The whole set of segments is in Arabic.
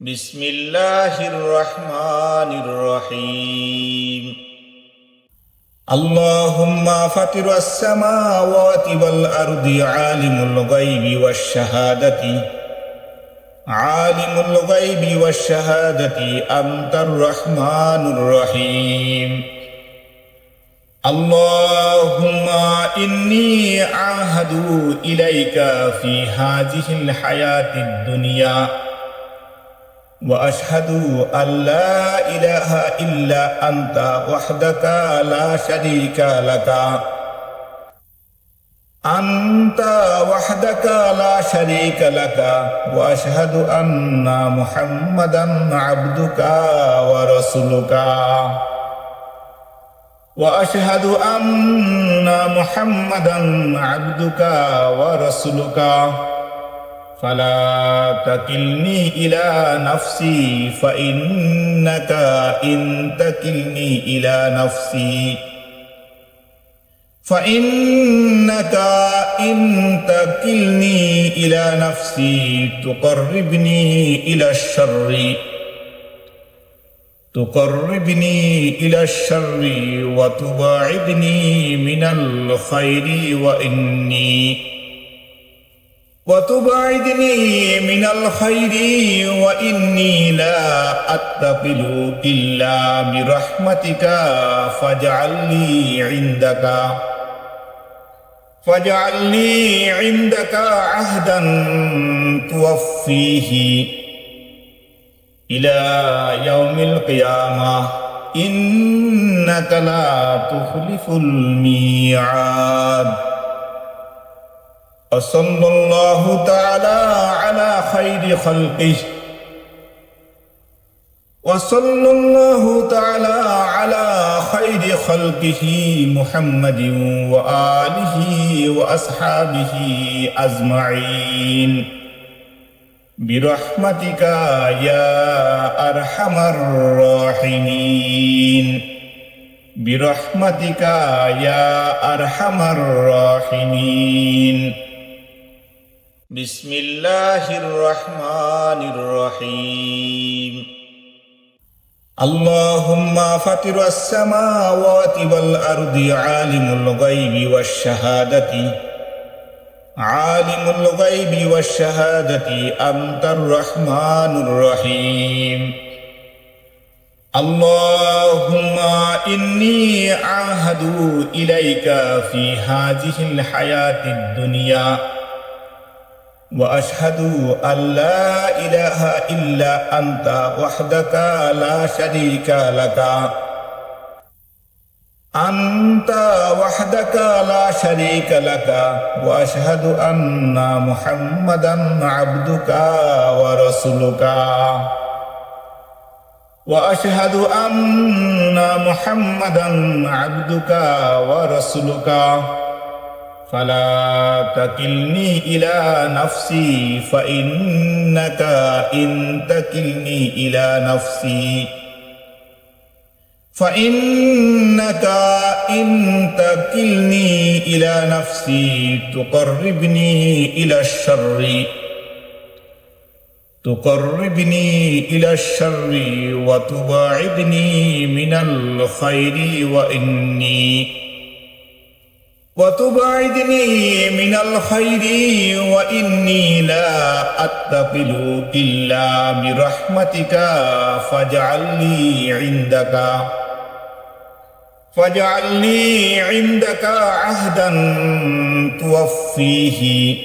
বিসমিল্লাহির রহমানির রহিম আল্লাহুম্মা ফাতিরু আস-সামাওয়াতি ওয়াল আরদি আলিমুল গায়বি ওয়াশ শাহাদাতি আলিমুল গায়বি ওয়াশ শাহাদাতি আনতার রহমানুর রহিম আল্লাহুম্মা ইন্নী আহাদু ইলাইকা ফি হাযিহিল হায়াতিদ দুনিয়া। وأشهد أن لا إله إلا أنت وحدك لا شريك لك. أنت وحدك لا شريك لك. وأشهد أن محمدا عبدك ورسولك. وأشهد أن محمدا عبدك ورسولك. فلا تكلني إلى نفسي فإنك إن تكلني إلى نفسي فإنك إن تكلني إلى نفسي تقربني إلى الشر تقربني إلى الشر وتباعدني من الخير وإني وتبعدني من الخير وإني لا أتقل إلا برحمتك فاجعل لي عندك. فاجعل لي عندك عهدا توفيه. إلى يوم القيامة إنك لا تخلف الميعاد. وصلى الله تعالى على خير خلقه. وصلى الله تعالى على خير خلقه محمد وآله وأصحابه أجمعين. برحمتك يا أرحم الراحمين. برحمتك يا أرحم الراحمين. بسم الله الرحمن الرحيم اللهم فطر السماوات والأرض عالم الغيب والشهادة عالم الغيب والشهادة أنت الرحمن الرحيم اللهم إني عاهد إليك في هذه الحياة الدنيا وأشهد أن لا إله إلا أنت وحدك لا شريك لك. أنت وحدك لا شريك لك. وأشهد أن محمدا عبدك ورسولك. وأشهد أن محمدا عبدك ورسولك. فلا تكلني إلى نفسي فإنك إن تكلني إلى نفسي فإنك إن تكلني إلى نفسي تقربني إلى الشر تقربني إلى الشر وتباعدني من الخير وإني وتبعدني من الخير وإني لا أتقل إلا برحمتك فاجعل لي عندك. فاجعل لي عندك عهدا توفيه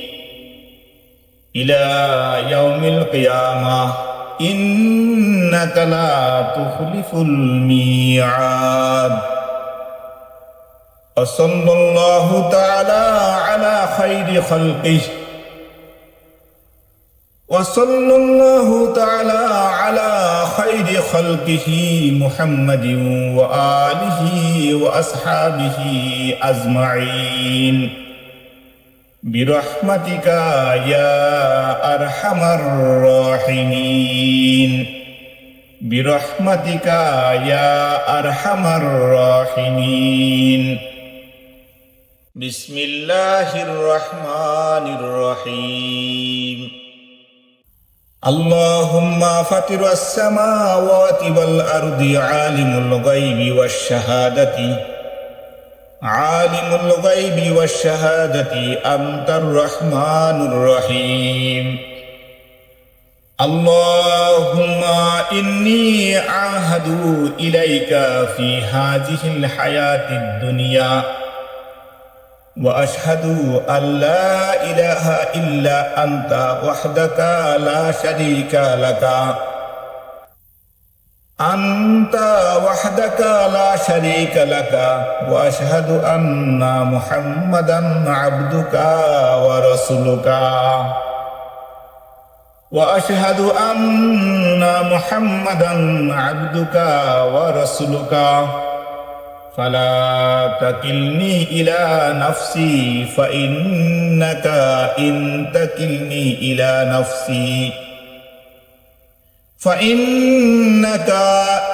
إلى يوم القيامة. إنك لا تخلف الميعاد. وصلى الله تعالى على خير خلقه. وصلى الله تعالى على خير خلقه محمد وآله وأصحابه أجمعين. برحمتك يا أرحم الراحمين. برحمتك يا أرحم الراحمين. بسم الله الرحمن الرحيم اللهم فطر السماوات والأرض عالم الغيب والشهادة عالم الغيب والشهادة أنت الرحمن الرحيم اللهم إني أعهد إليك في هذه الحياة الدنيا وأشهد أن لا إله إلا أنت وحدك لا شريك لك. أنت وحدك لا شريك لك. وأشهد أن محمدا عبدك ورسولك. وأشهد أن محمدا عبدك ورسولك. فلا تكلني إلى نفسي فإنك إن تكلني إلى نفسي فإنك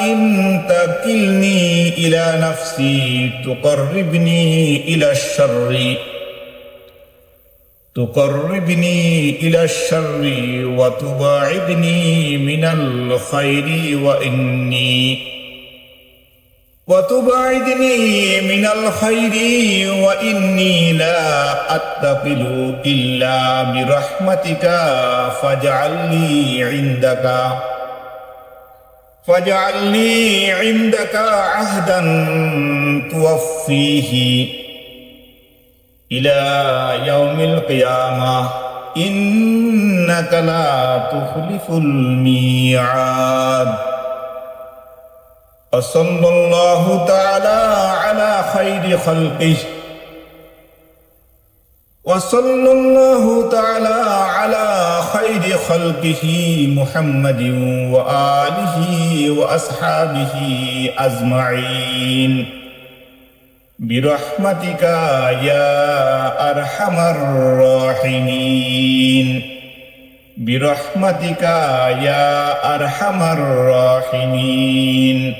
إن تكلني إلى نفسي تقربني إلى الشر تقربني إلى الشر وتباعدني من الخير وإني وتبعدني من الخير وإني لا أتقل إلا برحمتك فاجعل لي عندك. فاجعل لي عندك عهدا توفيه إلى يوم القيامة. إنك لا تخلف الميعاد. وصلى الله تعالى على خير خلقه. وصلى الله تعالى على خير خلقه محمد وآله وأصحابه أجمعين. برحمتك يا أرحم الراحمين. برحمتك يا أرحم الراحمين.